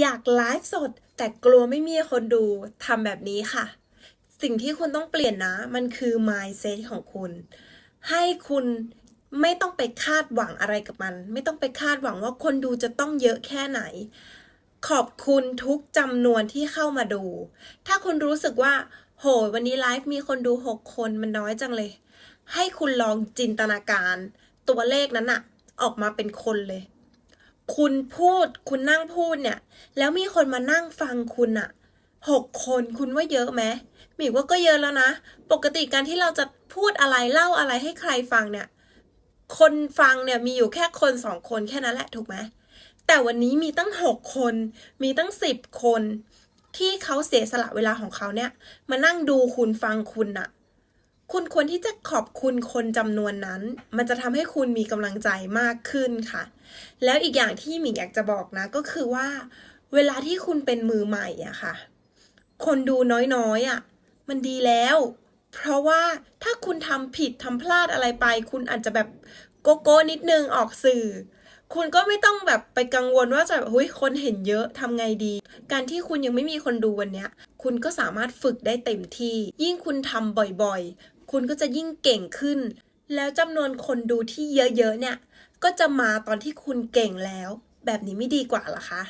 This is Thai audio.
อยากไลฟ์สด แต่กลัวไม่มีคนดูทำแบบนี้ค่ะ สิ่งที่คุณต้องเปลี่ยนนะ มันคือ mindset ของคุณ ให้คุณไม่ต้องไปคาดหวังอะไรกับมัน ไม่ต้องไปคาดหวังว่าคนดูจะต้องเยอะแค่ไหน ขอบคุณทุกจำนวนที่เข้ามาดู ถ้าคุณรู้สึกว่า โหวันนี้ไลฟ์มีคนดูหกคนมันน้อยจังเลย ให้คุณลองจินตนาการ ตัวเลขนั้นอะออกมาเป็นคนเลย คุณพูดคุณนั่งพูดเนี่ย แล้วมีคนมานั่งฟังคุณอะหกคนคุณว่าเยอะไหมหมีว่าก็เยอะแล้วนะ ปกติการที่เราจะพูดอะไรเล่าอะไรให้ใครฟังเนี่ย คนฟังเนี่ยมีอยู่แค่คนสองคนแค่นั้นแหละถูกไหมแต่วันนี้มีตั้งหกคน มีตั้งสิบคน ที่เขาเสียสละเวลาของเขาเนี่ย มานั่งดูคุณฟังคุณน่ะ คุณควรที่จะขอบคุณคนจำนวนนั้น มันจะทำให้คุณมีกำลังใจมากขึ้นค่ะ แล้วอีกอย่างที่หมิงอยากจะบอกนะก็คือว่า เวลาที่คุณเป็นมือใหม่อะค่ะ คนดูน้อยๆอะมันดีแล้ว เพราะว่าถ้าคุณทำผิดทำพลาดอะไรไป คุณอาจจะแบบโกโก้นิดนึงออกสื่อ คุณก็ไม่ต้องแบบไปกังวลว่าจะแบบเฮ้ยคนเห็นเยอะทำไงดี การที่คุณยังไม่มีคนดูวันเนี้ย คุณก็สามารถฝึกได้เต็มที่ ยิ่งคุณทำบ่อยๆ คุณก็จะยิ่งเก่งขึ้น แล้วจำนวนคนดูที่เยอะๆเนี่ย ก็จะมาตอนที่คุณเก่งแล้ว แบบนี้ไม่ดีกว่าหรอคะ